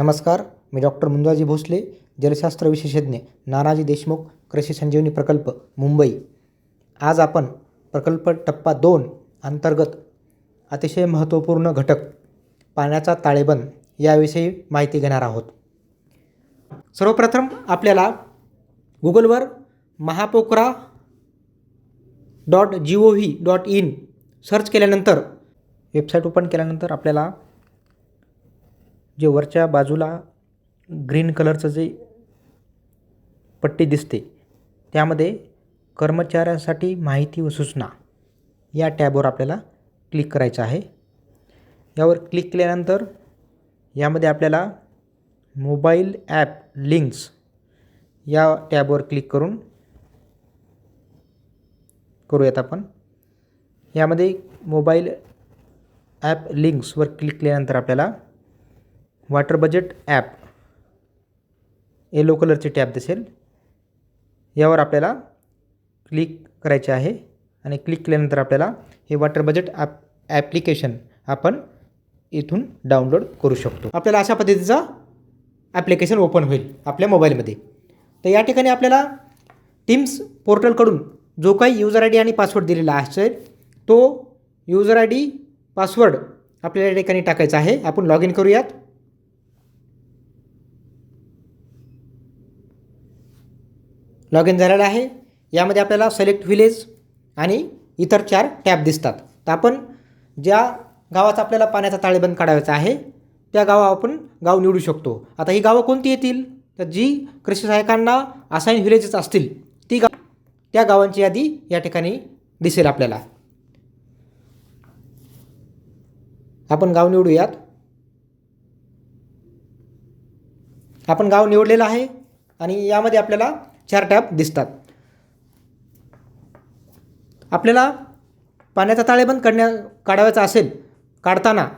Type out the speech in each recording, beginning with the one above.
नमस्कार मी डॉक्टर मुंजाजी भोसले जलशास्त्र विशेषज्ञ नानाजी देशमुख कृषी संजीवनी प्रकल्प मुंबई. आज आपण प्रकल्प टप्पा दोन अंतर्गत अतिशय महत्त्वपूर्ण घटक पाण्याचा ताळेबंद याविषयी माहिती घेणार आहोत. सर्वप्रथम आपल्याला गुगलवर Mahapokhra dot G O V dot in search केल्यानंतर वेबसाईट ओपन केल्यानंतर आपल्याला जे वरच्या बाजूला ग्रीन कलरचं जे पट्टी दिसते त्यामध्ये कर्मचाऱ्यांसाठी माहिती व सूचना या टॅबवर आपल्याला क्लिक करायचं आहे. यावर क्लिक केल्यानंतर यामध्ये आपल्याला मोबाईल ॲप लिंक्स या टॅबवर क्लिक करून करूयात आपण. यामध्ये मोबाईल ॲप लिंक्सवर क्लिक केल्यानंतर आपल्याला वॉटर बजेट ॲप येलो कलरची टॅब दिसेल. यावर आपल्याला क्लिक करायचे आहे. आणि क्लिक केल्यानंतर आपल्याला हे वॉटर बजेट ॲप ॲप्लिकेशन आपण इथून डाउनलोड करू शकतो. आपल्याला अशा पद्धतीचा ॲप्लिकेशन ओपन होईल आपल्या मोबाईलमध्ये तर या ठिकाणी आपल्याला टीम्स पोर्टलकडून जो काही युजर आय डी आणि पासवर्ड दिलेला असेल तो युजर आय डी पासवर्ड आपल्याला या ठिकाणी टाकायचा आहे. आपण लॉग इन करूयात. लॉग इन झालेलं आहे. यामध्ये आपल्याला सिलेक्ट व्हिलेज आणि इतर चार टॅब दिसतात. तर आपण ज्या गावाचा आपल्याला पाण्याचा ताळेबंद काढायचा आहे त्या गावा आपण गाव निवडू शकतो. आता ही गावं कोणती येतील? तर जी कृषी सहायकांना असाईन व्हिलेजेस असतील ती गाव त्या गावांची यादी या ठिकाणी दिसेल आपल्याला. आपण गाव निवडूयात. आपण गाव निवडलेलं आहे आणि यामध्ये आपल्याला चार टॅप दिसतात. आपल्याला पाण्याचा ताळेबंद काढण्या काढावायचा असेल काढताना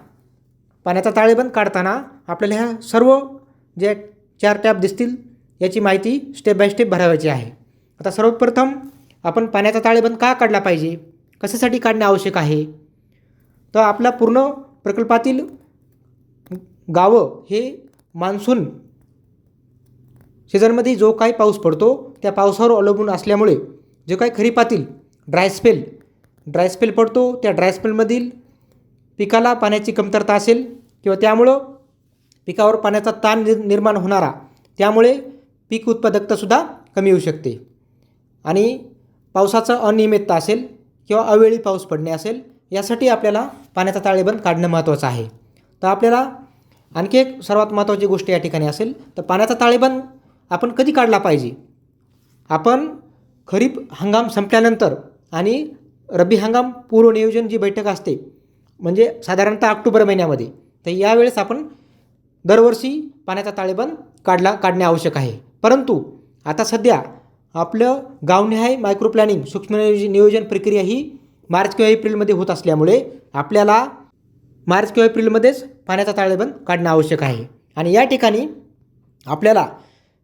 पाण्याचा ताळेबंद काढताना आपल्याला ह्या सर्व जे चार टॅप दिसतील याची माहिती स्टेप बाय स्टेप भरावायची आहे. आता सर्वप्रथम आपण पाण्याचा ताळेबंद का काढला पाहिजे? कशासाठी काढणे आवश्यक आहे? तर आपला पूर्ण प्रकल्पातील गावं हे मान्सून सीझनमध्ये जो काही पाऊस पडतो त्या पावसावर अवलंबून असल्यामुळे जे काही खरीपातील ड्राय स्पेल ड्राय स्पेल पडतो त्या ड्राय स्पेलमधील पिकाला पाण्याची कमतरता असेल किंवा त्यामुळं पिकावर पाण्याचा ताण निर् निर्माण होणारा त्यामुळे पीक उत्पादकतासुद्धा कमी होऊ शकते. आणि पावसाचा अनियमितता असेल किंवा अवेळी पाऊस पडणे असेल यासाठी आपल्याला पाण्याचा ताळेबंद काढणं महत्त्वाचं आहे. तर आपल्याला आणखी एक सर्वात महत्त्वाची गोष्ट या ठिकाणी असेल तर पाण्याचा ताळेबंद आपण कधी काढला पाहिजे? आपण खरीप हंगाम संपल्यानंतर आणि रब्बी हंगाम पूर्वनियोजन जी बैठक असते म्हणजे साधारणतः ऑक्टोबर महिन्यामध्ये तर यावेळेस आपण दरवर्षी पाण्याचा ताळेबंद काढला काढणे आवश्यक आहे. परंतु आता सध्या आपलं गावनिहाय मायक्रो प्लॅनिंग सूक्ष्म नियोजन नियोजन प्रक्रिया ही मार्च किंवा एप्रिलमध्ये होत असल्यामुळे आपल्याला मार्च किंवा एप्रिलमध्येच पाण्याचा ताळेबंद काढणं आवश्यक आहे. आणि या ठिकाणी आपल्याला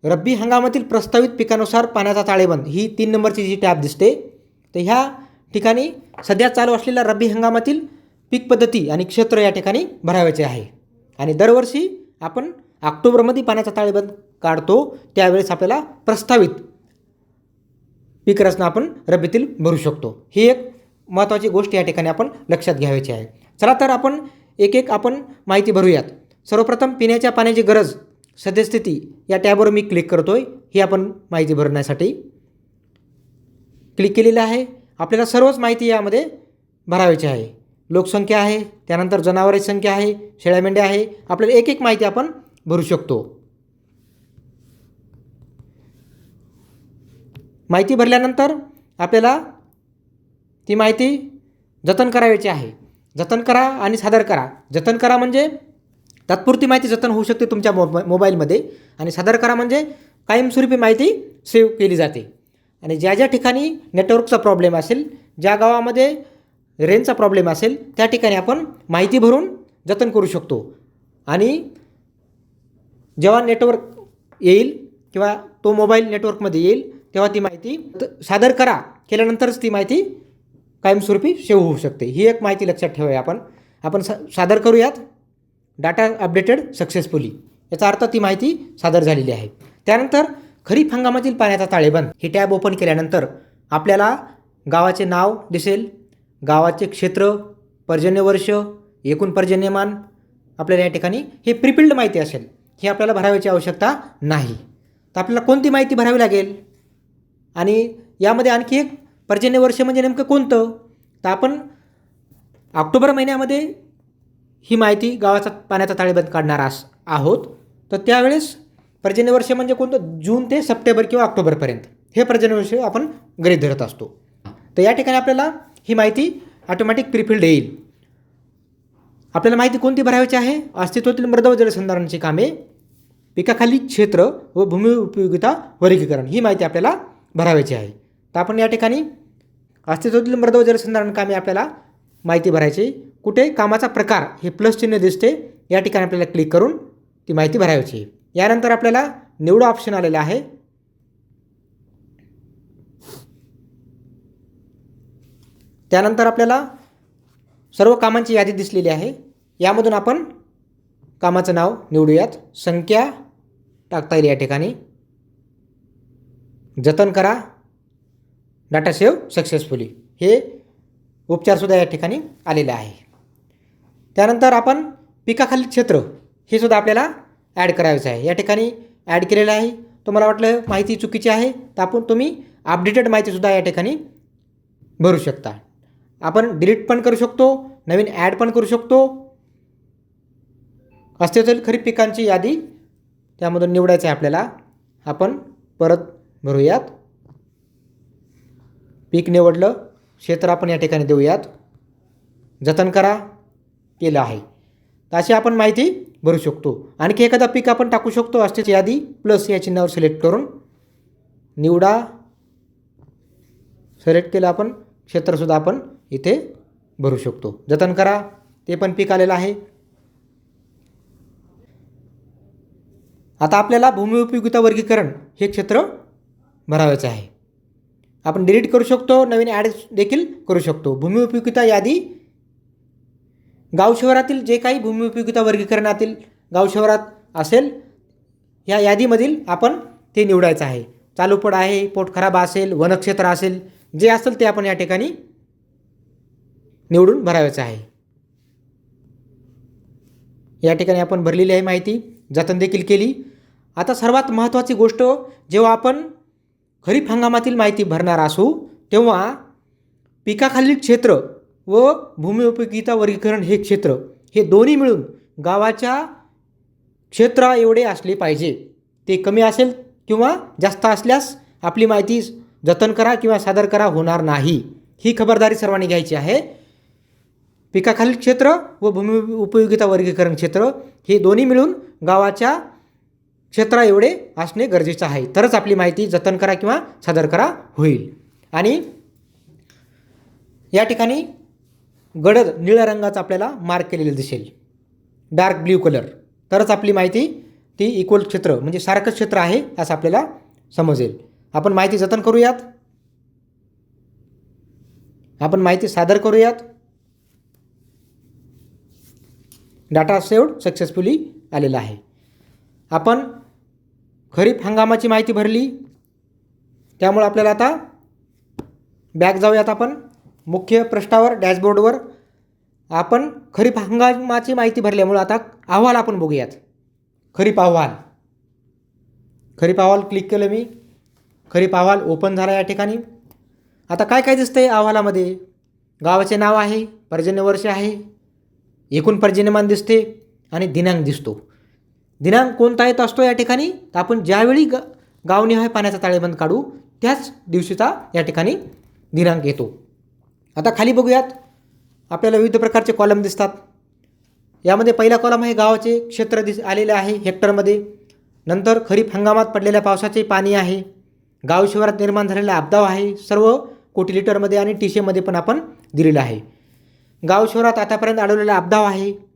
रब्बी हंगामातील प्रस्तावित पिकानुसार पाण्याचा ताळेबंद ही तीन नंबरची जी टॅब दिसते तर ह्या ठिकाणी सध्या चालू असलेल्या रब्बी हंगामातील पीक पद्धती आणि क्षेत्र या ठिकाणी भरावायचे आहे. आणि दरवर्षी आपण ऑक्टोबरमध्ये पाण्याचा ताळेबंद काढतो त्यावेळेस आपल्याला प्रस्तावित पीक रचना आपण रब्बीतील भरू शकतो. ही एक महत्त्वाची गोष्ट या ठिकाणी आपण लक्षात घ्यायची आहे. चला तर आपण एक एक आपण माहिती भरूयात. सर्वप्रथम पिण्याच्या पाण्याची गरज सद्यस्थिती या टॅबवर मी क्लिक करतो आहे ही आपण माहिती भरण्यासाठी क्लिक केलेलं आहे. आपल्याला सर्वच माहिती यामध्ये भरावायची आहे. लोकसंख्या आहे त्यानंतर जनावरांची संख्या आहे शेळ्या मेंढ्या आहे. आपल्याला एक एक माहिती आपण भरू शकतो. माहिती भरल्यानंतर आपल्याला ती माहिती जतन करायची आहे. जतन करा आणि सादर करा. जतन करा म्हणजे तात्पुरती माहिती जतन होऊ शकते तुमच्या मोबा मोबाईलमध्ये. आणि सादर करा म्हणजे कायमस्वरूपी माहिती सेव्ह केली जाते. आणि ज्या ज्या ठिकाणी नेटवर्कचा प्रॉब्लेम असेल ज्या गावामध्ये रेंजचा प्रॉब्लेम असेल त्या ठिकाणी आपण माहिती भरून जतन करू शकतो. आणि जेव्हा नेटवर्क येईल किंवा तो मोबाईल नेटवर्कमध्ये येईल तेव्हा ती माहिती सादर करा. केल्यानंतरच ती माहिती कायमस्वरूपी सेव्ह होऊ शकते. ही एक माहिती लक्षात ठेवूया आपण. आपण सा सादर करूयात. Data updated successfully. याचा अर्थ ती माहिती सादर झालेली आहे. त्यानंतर खरीप हंगामातील पाण्याचा ताळेबंद. ही टॅब ओपन केल्यानंतर आपल्याला गावाचे नाव दिसेल. गावाचे क्षेत्र पर्जन्य वर्ष एकूण पर्जन्यमान. आपल्याला या ठिकाणी हे प्रिफिल्ड माहिती असेल. ही आपल्याला भराव्याची आवश्यकता नाही. तर आपल्याला कोणती माहिती भरावी लागेल? आणि यामध्ये आणखी एक पर्जन्य वर्ष म्हणजे नेमकं कोणतं? तर आपण ऑक्टोबर महिन्यामध्ये ही माहिती गावाचा पाण्याचा ताळेबंद काढणार आस आहोत. तर त्यावेळेस पर्जन्यवर्ष म्हणजे कोणतं? जून ते सप्टेंबर किंवा ऑक्टोबरपर्यंत हे पर्जन्यवर्ष आपण गरीब धरत असतो. तर या ठिकाणी आपल्याला ही माहिती ऑटोमॅटिक प्रिफिल्ड येईल. आपल्याला माहिती कोणती भरायची आहे? अस्तित्वातील मृदव जलसंधारणाची कामे पिकाखाली क्षेत्र व भूमी उपयोगिता वर्गीकरण. ही माहिती आपल्याला भरावायची आहे. तर आपण या ठिकाणी अस्तित्वातील मृदव जलसंधारण कामे आपल्याला माहिती भरायची. कुठे? कामाचा प्रकार हे प्लस चिन्ह दिसते. या ठिकाणी आपल्याला क्लिक करून ती माहिती भरायची. यानंतर आपल्याला निवडा ऑप्शन आलेला आहे. त्यानंतर आपल्याला सर्व कामांची यादी दिसलेली आहे. यामधून आपण कामाचं नाव निवडूयात. संख्या टाकता येईल या ठिकाणी. जतन करा. डाटा सेव्ह सक्सेसफुली हे उपचारसुद्धा या ठिकाणी आलेले आहे. त्यानंतर आपण पिकाखालील क्षेत्र हे सुद्धा आपल्याला ॲड करायचं आहे. या ठिकाणी ॲड केलेलं आहे. तुम्हाला वाटलं माहिती चुकीची आहे तर आपण तुम्ही अपडेटेड माहितीसुद्धा या ठिकाणी भरू शकता. आपण डिलीट पण करू शकतो नवीन ॲड पण करू शकतो. अस्तित्वातील खरीप पिकांची यादी त्यामधून निवडायचं आहे आपल्याला. आपण परत भरूयात. पीक निवडलं क्षेत्र आपण या ठिकाणी देऊयात. जतन करा केलं आहे. तर अशी आपण माहिती भरू शकतो. आणखी एखादा पीक आपण टाकू शकतो असतेच यादी प्लस या चिन्हावर सिलेक्ट करून. निवडा. सिलेक्ट केलं आपण क्षेत्रसुद्धा आपण इथे भरू शकतो. जतन करा ते पण पीक आलेलं आहे. आता आपल्याला भूमी उपयोगिता वर्गीकरण हे क्षेत्र भरावायचं आहे. आपण डिलीट करू शकतो नवीन ॲड देखील करू शकतो. भूमी उपयोगिता यादी. गाव शहरातील जे काही भूमी उपयोगिता वर्गीकरणातील गाव शहरात असेल या यादीमधील आपण ते निवडायचं आहे. चालूपड आहे पोटखराबा असेल वनक्षेत्र असेल जे असेल ते आपण या ठिकाणी निवडून भरावायचं आहे. या ठिकाणी आपण भरलेली आहे माहिती जतन देखील केली. आता सर्वात महत्त्वाची गोष्ट जेव्हा आपण खरीप हंगामातील माहिती भरणार असू तेव्हा पिकाखालील क्षेत्र व भूमी उपयोगिता वर्गीकरण हे क्षेत्र हे दोन्ही मिळून गावाच्या क्षेत्रा एवढे असले पाहिजे. ते कमी असेल किंवा जास्त असल्यास आपली माहिती जतन करा किंवा सादर करा होणार नाही. ही खबरदारी सर्वांनी घ्यायची आहे. पिकाखालील क्षेत्र व भूमी उपयोगिता वर्गीकरण क्षेत्र हे दोन्ही मिळून गावाच्या क्षेत्रा एवढे असणे गरजेचं आहे. तरच आपली माहिती जतन करा किंवा सादर करा होईल. आणि या ठिकाणी गडद निळ्या रंगाचा आपल्याला मार्क केलेलं दिसेल. डार्क ब्ल्यू कलर तरच आपली माहिती ती इक्वल क्षेत्र म्हणजे सारखं क्षेत्र आहे असं आपल्याला समजेल. आपण माहिती जतन करूयात. आपण माहिती सादर करूयात. डाटा सेव्ड सक्सेसफुली आलेला आहे. आपण खरीप हंगामाची माहिती भरली. त्यामुळे आपल्याला आता बॅक जाऊयात आपण. मुख्य पृष्ठावर डॅशबोर्डवर आपण खरीप हंगामाची माहिती भरल्यामुळे आता अहवाल आपण बघूयात. खरीप अहवाल. खरीप अहवाल क्लिक केलं मी. खरीप अहवाल ओपन झाला या ठिकाणी. आता काय काय दिसतंय अहवालामध्ये? गावाचे नाव आहे पर्जन्यवर्ष आहे एकूण पर्जन्यमान दिसते आणि दिनांक दिसतो. दिनांक कोणता येत असतो या ठिकाणी? तर आपण ज्यावेळी ग गावनिहाय पाण्याचा ताळेबंद काढू त्याच दिवशीचा या ठिकाणी दिनांक येतो. आता खाली बघूयात. आपल्याला विविध प्रकारचे कॉलम दिसतात. यामध्ये पहिला कॉलम आहे गावाचे क्षेत्र दिस आलेले आहे हेक्टरमध्ये. नंतर खरीप हंगामात पडलेल्या पावसाचे पाणी आहे. गाव शिवारात निर्माण झालेला आपदाव आहे. सर्व कोटी लिटरमध्ये आणि टीशेमध्ये पण आपण दिलेलं आहे. गाव शहरात आतापर्यंत आढळलेला आपदाव आहे.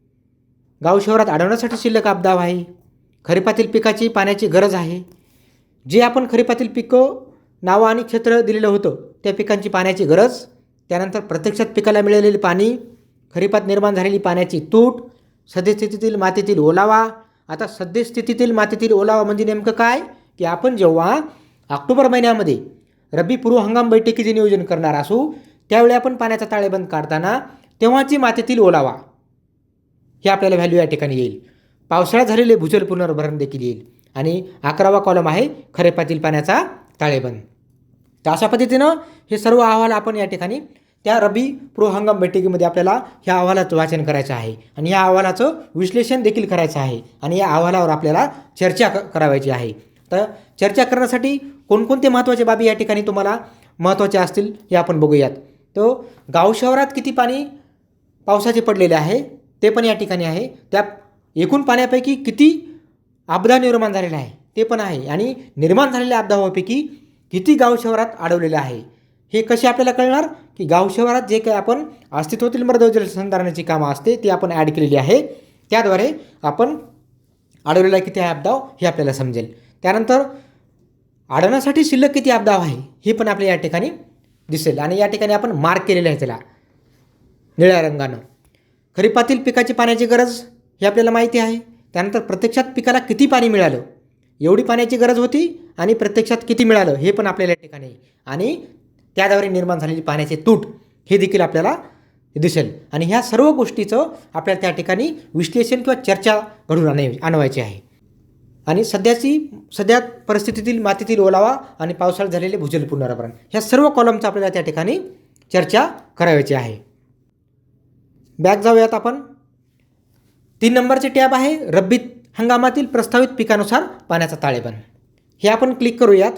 गाव शहरात आढळण्यासाठी शिल्लक आपदाव आहे. खरीपातील पिकाची पाण्याची गरज आहे. जे आपण खरीपातील पिकं नावं आणि क्षेत्र दिलेलं होतं त्या पिकांची पाण्याची गरज त्यानंतर प्रत्यक्षात पिकाला मिळालेले पाणी खरीपात निर्माण झालेली पाण्याची तूट सद्यस्थितीतील मातीतील ओलावा. आता सद्यस्थितीतील मातीतील ओलावा म्हणजे नेमकं काय? की आपण जेव्हा ऑक्टोबर महिन्यामध्ये रब्बी पूर्व हंगाम बैठकीचे नियोजन करणार असू त्यावेळी आपण पाण्याचा ताळेबंद काढताना तेव्हाची मातीतील ओलावा. हे आपल्याला व्हॅल्यू या ठिकाणी येईल. पावसाळ्यात झालेले भूजल पुनर्भरण देखील येईल. आणि अकरावा कॉलम आहे खरेपातील पाण्याचा ताळेबंद. तर अशा पद्धतीनं हे सर्व अहवाल आपण या ठिकाणी त्या रबी पूर्व हंगाम बैठकीमध्ये आपल्याला ह्या अहवालाचं वाचन करायचं आहे. आणि या अहवालाचं विश्लेषण देखील करायचं आहे. आणि या अहवालावर आपल्याला चर्चा क करावायची आहे. तर चर्चा करण्यासाठी कोणकोणते महत्त्वाचे बाबी या ठिकाणी तुम्हाला महत्त्वाचे असतील हे आपण बघूयात. तो गाव शहरात किती पाणी पावसाचे पडलेले आहे? ते पण या ठिकाणी आहे. त्या एकूण पाण्यापैकी किती आपदा निर्माण झालेला आहे ते पण आहे. आणि निर्माण झालेल्या आपदावापैकी किती गाव शहरात अडवलेलं आहे हे कसे आपल्याला कळणार? की गाव शहरात जे काही आपण अस्तित्वातील मर्द जलसंधारणाची कामं असते ती आपण ॲड केलेली आहे. त्याद्वारे आपण अडवलेला किती आहे आपदाव हे आपल्याला समजेल. त्यानंतर अडवण्यासाठी शिल्लक किती आपदाव आहे हे पण आपल्या या ठिकाणी दिसेल. आणि या ठिकाणी आपण मार्क केलेलं आहे त्याला निळ्या रंगानं. खरीपातील पिकाची पाण्याची गरज हे आपल्याला माहिती आहे. त्यानंतर प्रत्यक्षात पिकाला किती पाणी मिळालं? एवढी पाण्याची गरज होती आणि प्रत्यक्षात किती मिळालं हे पण आपल्याला या ठिकाणी आणि त्याद्वारे निर्माण झालेली पाण्याचे तूट हे देखील आपल्याला दिसेल. आणि ह्या सर्व गोष्टीचं आपल्याला त्या ठिकाणी विश्लेषण किंवा चर्चा घडून आणाय आणवायची आहे. आणि सध्याची सध्या परिस्थितीतील मातीतील ओलावा आणि पावसाळ्यात झालेले भूजल पुनर्भरण ह्या सर्व कॉलमचं आपल्याला त्या ठिकाणी चर्चा करायची आहे. बॅक जाऊयात आपण. तीन नंबरचे टॅब आहे रब्बी हंगामातील प्रस्तावित पिकानुसार पाण्याचा ताळेबंद. हे आपण क्लिक करूयात.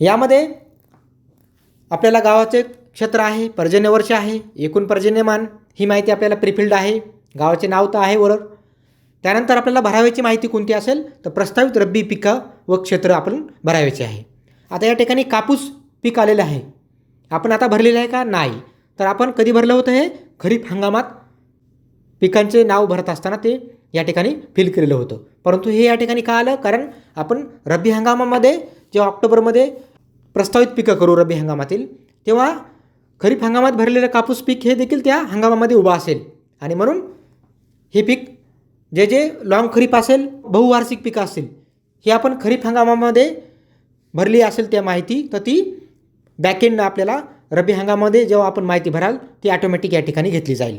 यामध्ये आपल्याला गावाचे क्षेत्र आहे पर्जन्यवर्ष आहे एकूण पर्जन्यमान ही माहिती आपल्याला प्रिफिल्ड आहे. गावाचे नाव तर आहे वर त्यानंतर आपल्याला भराव्याची माहिती कोणती असेल तर प्रस्तावित रब्बी पिकं व क्षेत्र आपण भराव्याचे आहे. आता या ठिकाणी कापूस पीक आलेलं आहे. आपण आता भरलेलं आहे का? नाही. तर आपण कधी भरलं होतं हे? खरीप हंगामात पिकांचे नाव भरत असताना ते या ठिकाणी फिल केलेलं होतं. परंतु हे या ठिकाणी का आलं? कारण आपण रब्बी हंगामामध्ये जेव्हा ऑक्टोबरमध्ये प्रस्तावित पिकं करू रब्बी हंगामातील तेव्हा खरीप हंगामात भरलेलं कापूस पीक हे देखील त्या हंगामामध्ये उभं असेल. आणि म्हणून हे पीक जे जे लॉंग खरीप असेल बहुवार्षिक पिकं असतील हे आपण खरीप हंगामामध्ये भरली असेल त्या माहिती तर ती बॅकेंडनं आपल्याला रब्बी हंगामामध्ये जेव्हा आपण माहिती भराल ती ॲटोमॅटिक या ठिकाणी घेतली जाईल.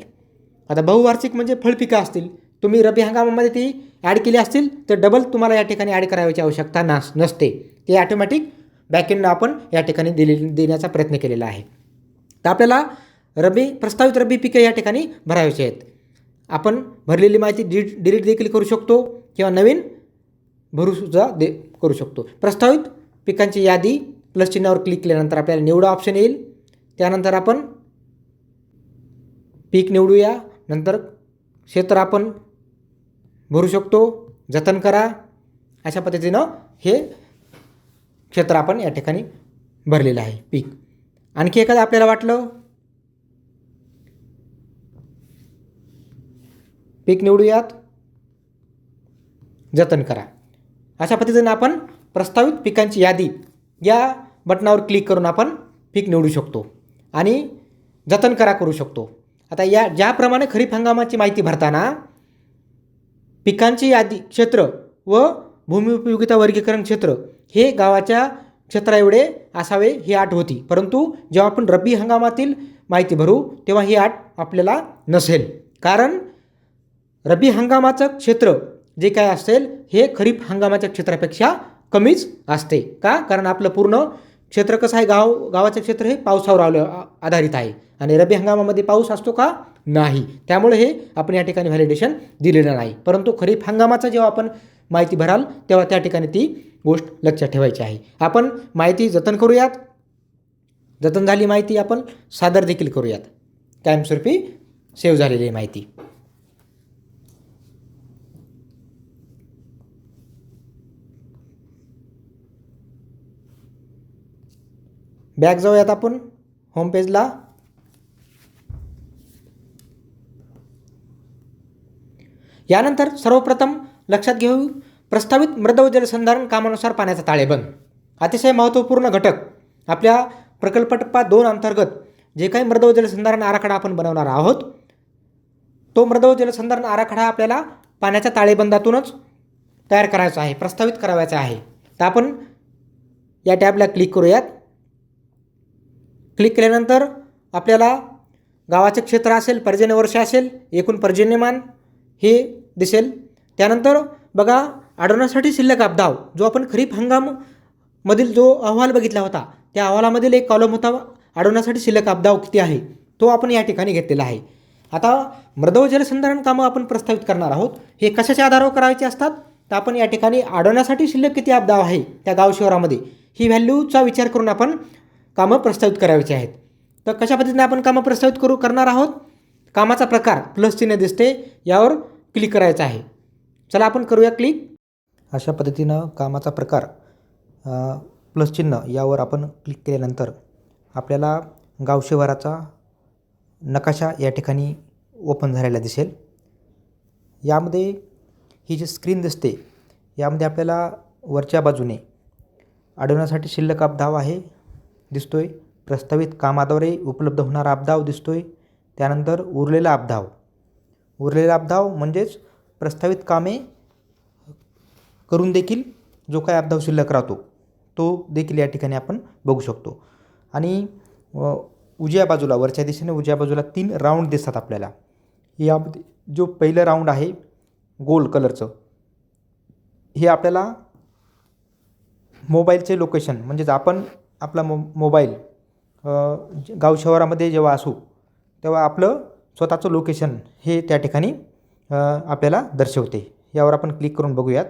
आता बहुवार्षिक म्हणजे फळपिकं असतील. तुम्ही रब्बी हंगामामध्ये ती ॲड केली असतील तर डबल तुम्हाला या ठिकाणी ॲड करायची आवश्यकता नास नसते. ते ॲटोमॅटिक बॅकेंडनं आपण या ठिकाणी दिले देण्याचा प्रयत्न केलेला आहे. तर आपल्याला रब्बी प्रस्तावित रब्बी पिकं या ठिकाणी भरायची आहेत. आपण भरलेली माहिती डि डिलीट देखील करू शकतो किंवा नवीन भरूसुद्धा दे करू शकतो. प्रस्तावित पिकांची यादी प्लस चिन्हावर क्लिक केल्यानंतर आपल्याला निवडा ऑप्शन येईल. त्यानंतर आपण पीक निवडूया. नंतर क्षेत्र आपण भरू शकतो. जतन करा. अशा पद्धतीनं हे क्षेत्र आपण या ठिकाणी भरलेलं आहे पीक. आणखी एखादं आपल्याला वाटलं? पीक निवडूयात. जतन करा. अशा पद्धतीनं आपण प्रस्तावित पिकांची यादी या बटनावर क्लिक करून आपण पीक निवडू शकतो. आणि जतन करा करू शकतो. आता या ज्याप्रमाणे खरीप हंगामाची माहिती भरताना पिकांची यादी क्षेत्र व भूमिउपयोगिता वर्गीकरण क्षेत्र हे गावाच्या क्षेत्राएवढे असावे ही आठ होती. परंतु जेव्हा आपण रब्बी हंगामातील माहिती भरू तेव्हा ही आठ आपल्याला नसेल. कारण रब्बी हंगामाचं क्षेत्र जे काय असेल हे खरीप हंगामाच्या क्षेत्रापेक्षा कमीच असते. का? कारण आपलं पूर्ण क्षेत्र कसं आहे? गाव गावाचं क्षेत्र हे पावसावर आलं आधारित आहे. आणि रब्बी हंगामामध्ये पाऊस असतो का? नाही. त्यामुळे हे आपण या ठिकाणी व्हॅलिडेशन दिलेलं नाही. परंतु खरीप हंगामाचा जेव्हा आपण माहिती भराल तेव्हा त्या ठिकाणी ती गोष्ट लक्षात ठेवायची आहे. आपण माहिती जतन करूयात. जतन झाली माहिती आपण सादर देखील करूयात. कायमस्वरूपी सेव्ह झालेली आहे माहिती. बॅक जाऊयात आपण. होमपेजला यानंतर सर्वप्रथम लक्षात घेऊ. प्रस्तावित मृद जलसंधारण कामानुसार पाण्याचा ताळेबंद. अतिशय महत्त्वपूर्ण घटक. आपल्या प्रकल्प टप्पा दोन अंतर्गत जे काही मृद जलसंधारण आराखडा आपण बनवणार आहोत तो मृदव जलसंधारण आराखडा आपल्याला पाण्याच्या ताळेबंदातूनच तयार करायचा आहे प्रस्तावित करावायचा आहे. तर आपण या टॅबला क्लिक करूयात. क्लिक केल्यानंतर आपल्याला गावाचे क्षेत्र असेल पर्जन्य वर्ष असेल एकूण पर्जन्यमान हे दिसेल. त्यानंतर बघा आढळण्यासाठी शिल्लक अपदाव जो आपण खरीप हंगाम मधील जो अहवाल बघितला होता त्या अहवालामधील एक कॉलम होता अडवण्यासाठी शिल्लक अपदाव किती आहे? तो आपण या ठिकाणी घेतलेला आहे. आता मृदव जलसंधारण कामं आपण प्रस्तावित करणार आहोत. हे कशाच्या आधारावर करायचे असतात? तर आपण या ठिकाणी अडवण्यासाठी शिल्लक किती अपदाव आहे? त्या गाव शहरामध्ये. ही व्हॅल्यूचा विचार करून आपण कामं प्रस्तावित करायची आहेत. तर कशा पद्धतीने आपण कामं प्रस्तावित करू करणार आहोत? कामाचा प्रकार प्लस चिन्ह दिसते यावर क्लिक करायचं आहे. चला आपण करूया क्लिक अशा पद्धतीनं कामाचा प्रकार प्लस चिन्ह यावर आपण क्लिक केल्यानंतर आपल्याला गाव शिवाराचा नकाशा या ठिकाणी ओपन झालेला दिसेल. यामध्ये ही जी स्क्रीन दिसते यामध्ये आपल्याला वरच्या बाजूने अडवण्यासाठी शिल्लक अपधाव आहे. दिसतोय. प्रस्तावित कामाद्वारे उपलब्ध होणारा अपधाव दिसतोय. त्यानंतर उरलेला अपधाव उरलेला अपधाव म्हणजेच प्रस्तावित कामे करून देखील जो काय अपधाव शिल्लक राहतो तो देखील या ठिकाणी आपण बघू शकतो. आणि उजव्या बाजूला वरच्या दिशेने उजव्या बाजूला तीन राऊंड दिसतात आपल्याला. यामध्ये जो पहिलं राऊंड आहे गोल कलरचं हे आपल्याला मोबाईलचे लोकेशन म्हणजेच आपण आपला मो मोबाईल गाव शहरामध्ये जेव्हा असू तेव्हा आपलं स्वतःचं लोकेशन हे त्या ठिकाणी आपल्याला दर्शवते. यावर आपण क्लिक करून बघूयात.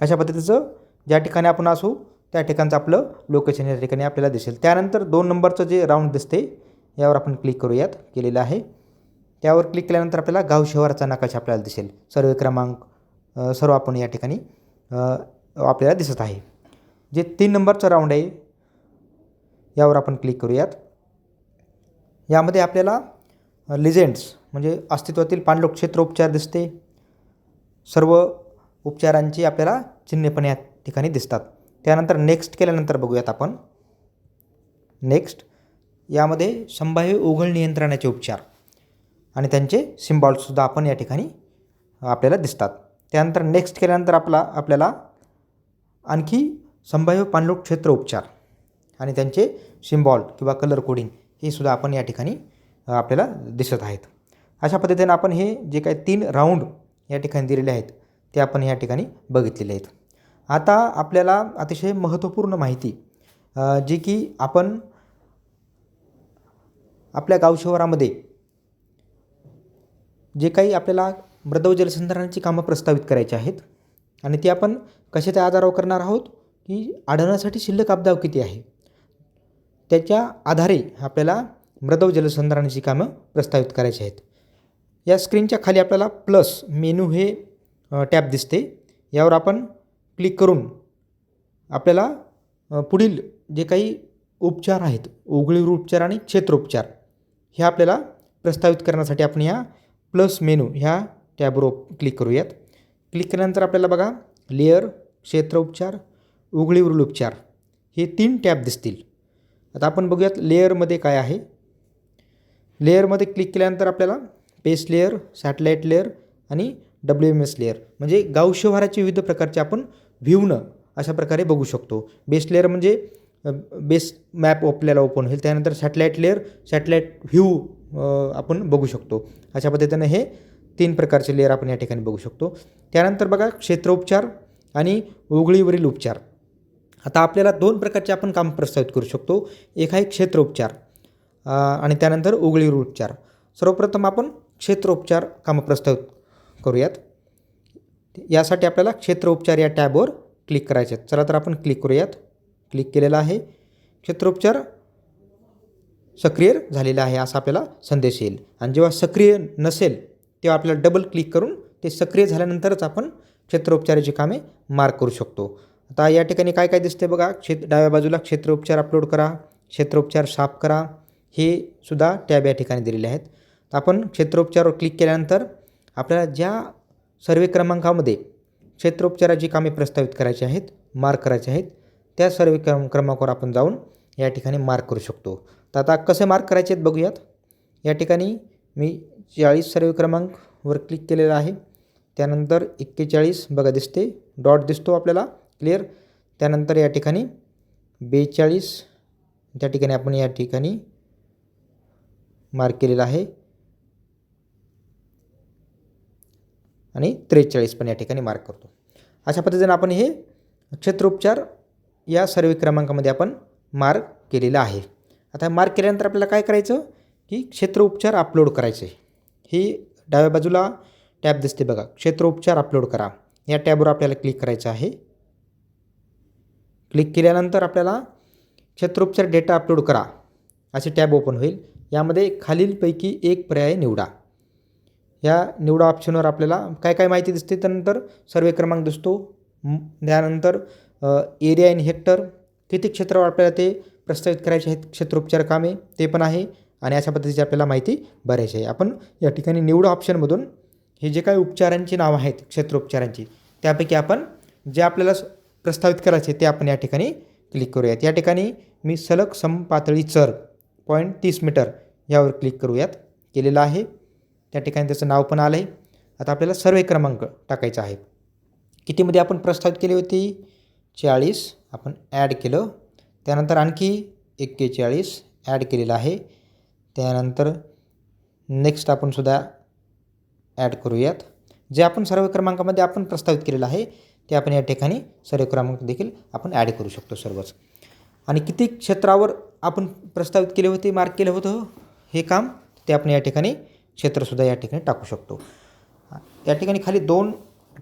अशा पद्धतीचं ज्या ठिकाणी आपण असू त्या ठिकाणचं आपलं लोकेशन या ठिकाणी आपल्याला दिसेल. त्यानंतर दोन नंबरचं जे राऊंड दिसते यावर आपण क्लिक करूयात. केलेलं आहे. त्यावर क्लिक केल्यानंतर आपल्याला गाव शहराचा नकाशा आपल्याला दिसेल. सर्वे क्रमांक सर्व आपण या ठिकाणी आपल्याला दिसत आहे. जे तीन नंबरचं राऊंड आहे यावर आपण क्लिक करूयात. यामध्ये आपल्याला लिजेंड्स म्हणजे अस्तित्वातील पाणलोक क्षेत्र उपचार दिसते. सर्व उपचारांची आपल्याला चिन्हे पण या ठिकाणी दिसतात. त्यानंतर नेक्स्ट केल्यानंतर बघूयात आपण. नेक्स्ट यामध्ये संभाव्य ओघळ नियंत्रणाचे उपचार आणि त्यांचे सिम्बॉल्ससुद्धा आपण या ठिकाणी आपल्याला दिसतात. त्यानंतर नेक्स्ट केल्यानंतर आपला आपल्याला आणखी संभाव्य पाणलोट क्षेत्र उपचार आणि त्यांचे सिम्बॉल किंवा कलर कोडिंग हे सुद्धा आपण या ठिकाणी आपल्याला दिसत आहेत. अशा पद्धतीने आपण हे जे काही तीन राऊंड या ठिकाणी दिलेले आहेत ते आपण या ठिकाणी बघितलेले आहेत. आता आपल्याला अतिशय महत्त्वपूर्ण माहिती जी की आपण आपल्या गाव शहरामध्ये जे काही आपल्याला मृदव जलसंधारणाची कामं प्रस्तावित करायची आहेत आणि ती आपण कशाच्या आधारावर करणार आहोत? की आढळण्यासाठी शिल्लक अपदाव किती आहे? त्याच्या आधारे आपल्याला मृदव जलसंधारणाची कामं प्रस्तावित करायची आहेत. या स्क्रीनच्या खाली आपल्याला प्लस मेनू हे टॅब दिसते. यावर आपण क्लिक करून आपल्याला पुढील जे काही उपचार आहेत ओघळीवर उपचार आणि क्षेत्रोपचार हे आपल्याला प्रस्तावित करण्यासाठी आपण या प्लस मेनू ह्या टॅबवर क्लिक करूयात. क्लिक केल्यानंतर आपल्याला बघा लेअर क्षेत्रोपचार उघळीवरील उपचार हे तीन टॅब दिसतील. आता आपण बघूयात लेअरमध्ये काय आहे. लेअरमध्ये क्लिक केल्यानंतर आपल्याला पेस्ट लेअर सॅटेलाईट लेअर आणि डब्ल्यू एम एस लेअर म्हणजे गाव शहराचे विविध प्रकारचे आपण व्ह्यूनं अशा प्रकारे बघू शकतो. बेस लेअर म्हणजे बेस मॅप आपल्याला ओपन होईल. त्यानंतर सॅटेलाईट लेअर सॅटेलाईट व्ह्यू आपण बघू शकतो. अशा पद्धतीनं हे तीन प्रकारचे लेअर आपण या ठिकाणी बघू शकतो. त्यानंतर बघा क्षेत्रोपचार आणि उघळीवरील उपचार. आता आपल्याला दोन प्रकारचे आपण काम प्रस्तावित करू शकतो. एक आहे क्षेत्रोपचार आणि त्यानंतर उघळीवर उपचार. सर्वप्रथम आपण क्षेत्रोपचार कामं प्रस्तावित करूयात. यासाठी आपल्याला क्षेत्रोपचार या टॅबवर क्लिक करायचे आहेत. चला तर आपण क्लिक करूयात. क्लिक केलेला आहे. क्षेत्रोपचार सक्रिय झालेला आहे असा आपल्याला संदेश येईल. आणि जेव्हा सक्रिय नसेल तेव्हा आपल्याला डबल क्लिक करून ते सक्रिय झाल्यानंतरच आपण क्षेत्रोपचाराची कामे मार्क करू शकतो. आता या ठिकाणी काय काय दिसते बघा? क्षेत्र डाव्या बाजूला क्षेत्रोपचार अपलोड करा क्षेत्रोपचार साफ करा. हे सुद्धा टॅब या ठिकाणी दिलेले आहेत. तर आपण क्षेत्रोपचारवर क्लिक केल्यानंतर आपल्याला ज्या सर्वे क्रमांकामध्ये क्षेत्रोपचाराची कामे प्रस्तावित करायची आहेत मार्क करायचे आहेत त्या सर्वे क्रम क्रमांकावर आपण जाऊन या ठिकाणी मार्क करू शकतो. तर आता कसे मार्क करायचे आहेत बघूयात. या ठिकाणी मी चाळीस सर्वे क्रमांकवर क्लिक केलेला आहे. त्यानंतर एक्केचाळीस बघा दिसते. डॉट दिसतो आपल्याला. क्लिअर त्यानंतर या ठिकाणी बेचाळीस त्या ठिकाणी आपण या ठिकाणी मार्क केलेला आहे. आणि त्रेचाळीस पण या ठिकाणी मार्क करतो. अशा पद्धतीने आपण हे क्षेत्रोपचार या सर्वे क्रमांकामध्ये आपण मार्क केलेला आहे. आता मार्क केल्यानंतर आपल्याला काय करायचं? की क्षेत्रोपचार अपलोड करायचे. ही डाव्या बाजूला टॅब दिसते बघा. क्षेत्रोपचार अपलोड करा. या टॅबवर आपल्याला क्लिक करायचं आहे. क्लिक केल्यानंतर आपल्याला क्षेत्रोपचार डेटा अपलोड करा. असे टॅब ओपन होईल. यामध्ये खालीलपैकी एक पर्याय निवडा. या निवडा ऑप्शनवर आपल्याला काय काय माहिती दिसते त्यानंतर सर्वे क्रमांक दिसतो. त्यानंतर एरिया इन हेक्टर किती क्षेत्रावर आपल्याला ते प्रस्तावित करायचे आहेत क्षेत्रोपचार कामे ते पण आहे. आणि अशा पद्धतीची आपल्याला माहिती भरायची आहे. आपण या ठिकाणी निवडा ऑप्शनमधून हे जे काही उपचारांची नावं आहेत क्षेत्रोपचारांची त्यापैकी आपण जे आपल्याला स- प्रस्तावित करायचे ते आपण या ठिकाणी क्लिक करूयात. या ठिकाणी मी सलग समपातळी चर पॉईंट तीस मीटर यावर क्लिक करूयात. केलेलं आहे. त्या ठिकाणी त्याचं नाव पण आलं आहे आता आपल्याला सर्वे क्रमांक टाकायचा आहे. कितीमध्ये आपण प्रस्तावित केली होती? चाळीस. आपण ॲड केलं. त्यानंतर आणखी एक्केचाळीस ॲड केलेलं आहे. त्यानंतर नेक्स्ट आपण सुद्धा ॲड करूयात. जे आपण सर्व क्रमांकामध्ये आपण प्रस्तावित केलेलं आहे ते आपण या ठिकाणी सर्व क्रमांक देखील आपण ॲड करू शकतो सर्वच. आणि किती क्षेत्रावर आपण प्रस्तावित केले होते मार्क केलं होतं हो? हे? काम ते आपण या ठिकाणी क्षेत्रसुद्धा या ठिकाणी टाकू शकतो. या ठिकाणी खाली दोन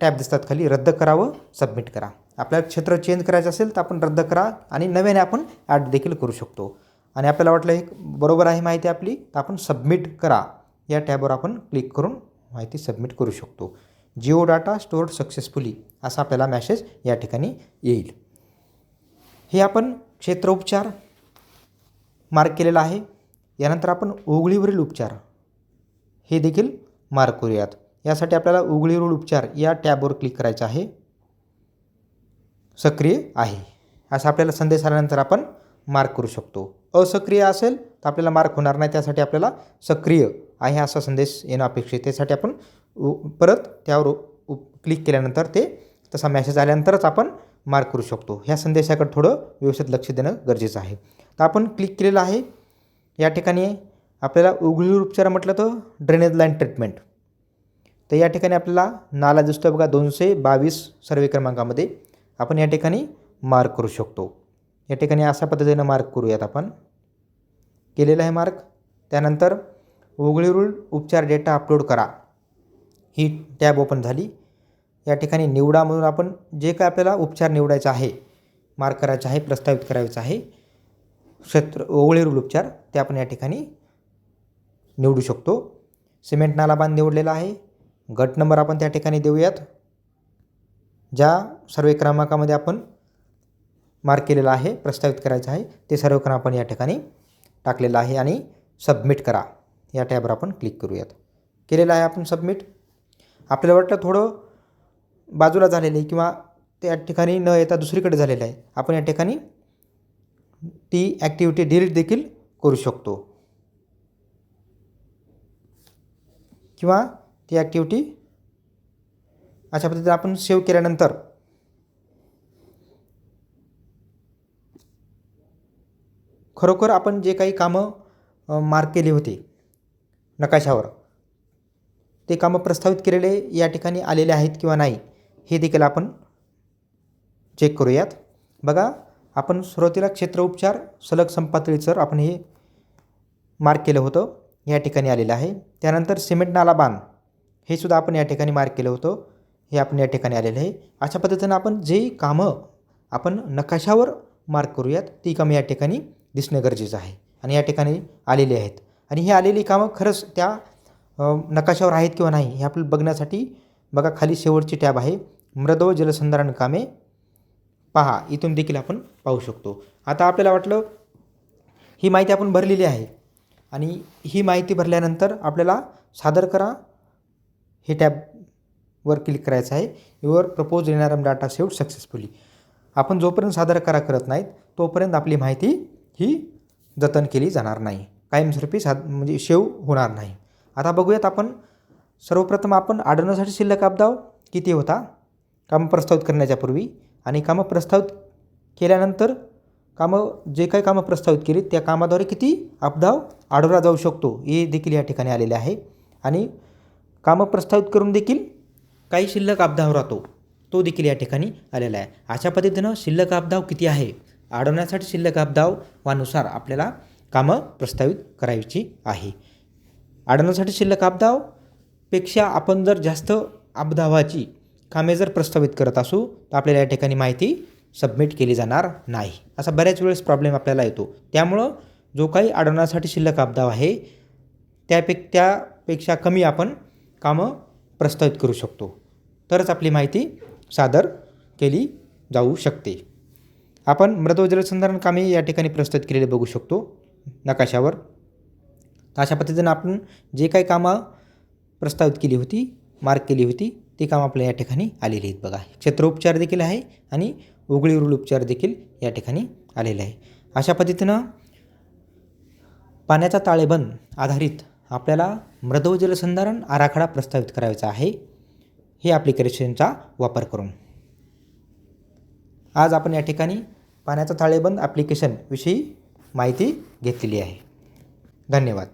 टॅब दिसतात खाली रद्द करा व सबमिट करा. आपल्याला क्षेत्र चेंज करायचं असेल तर आपण रद्द करा आणि नव्याने आपण ॲड देखील करू शकतो. आणि आपल्याला वाटलं हे बरोबर आहे माहिती आपली तर आपण सबमिट करा. या टॅबवर आपण क्लिक करून माहिती सबमिट करू शकतो. जिओ डाटा स्टोअर्ड सक्सेसफुली असा आपल्याला मॅसेज या ठिकाणी येईल. हे आपण क्षेत्रोपचार मार्क केलेला आहे. यानंतर आपण उघडीवरील उपचार. हे देखील मार्क करूयात. यासाठी आपल्याला उघडीवरील उपचार या टॅबवर क्लिक करायचं आहे. सक्रिय आहे. असा आपल्याला संदेश आल्यानंतर आपण मार्क करू शकतो. असक्रिय असेल तर आपल्याला मार्क होणार नाही. त्यासाठी आपल्याला सक्रिय आहे असा संदेश येणं अपेक्षित त्यासाठी आपण परत त्यावर क्लिक केल्यानंतर ते तसा मॅसेज आल्यानंतरच आपण मार्क करू शकतो. ह्या संदेशाकडे थोडं व्यवस्थित लक्ष देणं गरजेचं आहे. तर आपण क्लिक केलेलं आहे. या ठिकाणी आपल्याला उघडीवर उपचार म्हटलं तर ड्रेनेज लाईन ट्रीटमेंट तर या ठिकाणी आपल्याला नाला दिसतो बघा दोनशे बावीस सर्वे क्रमांकामध्ये. आपण या ठिकाणी मार्क करू शकतो. या ठिकाणी अशा पद्धतीनं मार्क करूयात आपण. केलेलं आहे मार्क त्यानंतर उघडीवरील उपचार डेटा अपलोड करा. ही टॅब ओपन झाली. या ठिकाणी निवडा म्हणून आपण जे काय आपल्याला उपचार निवडायचा आहे मार्क करायचा आहे प्रस्तावित करायचं आहे क्षेत्र ओवळेरूल उपचार ते आपण या ठिकाणी निवडू शकतो. सिमेंट नाला बांध निवडलेला आहे. गट नंबर आपण त्या ठिकाणी देऊयात ज्या सर्वे क्रमांकामध्ये आपण मार्क केलेला आहे प्रस्तावित करायचं आहे ते सर्व क्रमांक आपण या ठिकाणी टाकलेलं आहे आणि सबमिट करा. या टॅबवर आपण क्लिक करूयात. केलेलं आहे आपण सबमिट. आपल्याला वाटतं थोडं बाजूला झालेलं आहे किंवा त्या ठिकाणी न येता दुसरीकडे झालेलं आहे. आपण या ठिकाणी ती ॲक्टिव्हिटी डिलीट देखील करू शकतो. किंवा ती ॲक्टिव्हिटी अशा पद्धतीने आपण सेव्ह केल्यानंतर खरोखर आपण जे काही कामं मार्क केली होती नकाशावर ते कामं प्रस्तावित केलेले या ठिकाणी आलेले आहेत किंवा नाही हे देखील आपण चेक करूयात. बघा आपण सुरुवातीला क्षेत्र उपचार सलग संपातळीचर आपण हे मार्क केलं होतं या ठिकाणी आलेलं आहे. त्यानंतर सिमेंट नाला बांध हे सुद्धा आपण या ठिकाणी मार्क केलं होतं हे आपण या ठिकाणी आलेलं आहे. अशा पद्धतीनं आपण जे कामं आपण नकाशावर मार्क करूयात ती कामं या ठिकाणी दिसणं गरजेचं आहे आणि या ठिकाणी आलेली आहेत. आणि ही आलेली कामं खरंच त्या नकाशावर आहेत किंवा नाही हे आपल्याला बघण्यासाठी बघा खाली शेवटची टॅब आहे. मृद व जलसंधारण कामे पहा. इथून देखील आपण पाहू शकतो. आता आपल्याला वाटलं ही माहिती आपण भरलेली आहे. आणि ही माहिती भरल्यानंतर आपल्याला सादर करा. हे टॅबवर क्लिक करायचं आहे. युअर प्रपोज येणारम डाटा सेव्ड सक्सेसफुली. आपण जोपर्यंत सादर करा करत नाहीत तोपर्यंत आपली माहिती ही जतन केली जाणार नाही. कायमस्वरूपी साद म्हणजे सेव होणार नाही. आता बघूयात आपण. सर्वप्रथम आपण आढळण्यासाठी शिल्लक अब्दाव किती होता? कामं प्रस्तावित करण्याच्या पूर्वी आणि कामं प्रस्तावित केल्यानंतर कामं जे काही कामं प्रस्तावित केली त्या कामाद्वारे किती अपधाव आढळला जाऊ शकतो हे देखील या ठिकाणी आलेले आहे. आणि कामं प्रस्तावित करून देखील काही शिल्लक अपधाव राहतो तो देखील या ठिकाणी आलेला आहे. अशा पद्धतीनं शिल्लक अपधाव किती आहे? आढळण्यासाठी शिल्लक अब्दाव वानुसार आपल्याला कामं प्रस्तावित करायची आहे. अडवण्यासाठी शिल्लक आपदावपेक्षा आपण जर जास्त अब्दावाची कामे जर प्रस्तावित करत असू तर आपल्याला या ठिकाणी माहिती सबमिट केली जाणार नाही. असा बऱ्याच वेळेस प्रॉब्लेम आपल्याला येतो. त्यामुळं जो काही अडवण्यासाठी शिल्लक आपदाव आहे त्यापे त्यापेक्षा कमी आपण कामं प्रस्तावित करू शकतो. तरच आपली माहिती सादर केली जाऊ शकते. आपण मृद जलसंधारण कामे या ठिकाणी प्रस्तुत केलेले बघू शकतो. नकाशावर तर अशा पद्धतीनं आपण जे काही कामं प्रस्तावित केली होती मार्क केली होती ती कामं आपल्या या ठिकाणी आलेली आहेत बघा. क्षेत्रोपचार देखील आहे आणि उघडीवरील उपचार देखील या ठिकाणी आलेले आहे. अशा पद्धतीनं पाण्याचा ताळेबंद आधारित आपल्याला मृदव जलसंधारण आराखडा प्रस्तावित करायचा आहे. हे ॲप्लिकेशनचा वापर करून. आज आपण या ठिकाणी पाण्याचा ताळेबंद ॲप्लिकेशनविषयी माहिती घेतलेली आहे. धन्यवाद.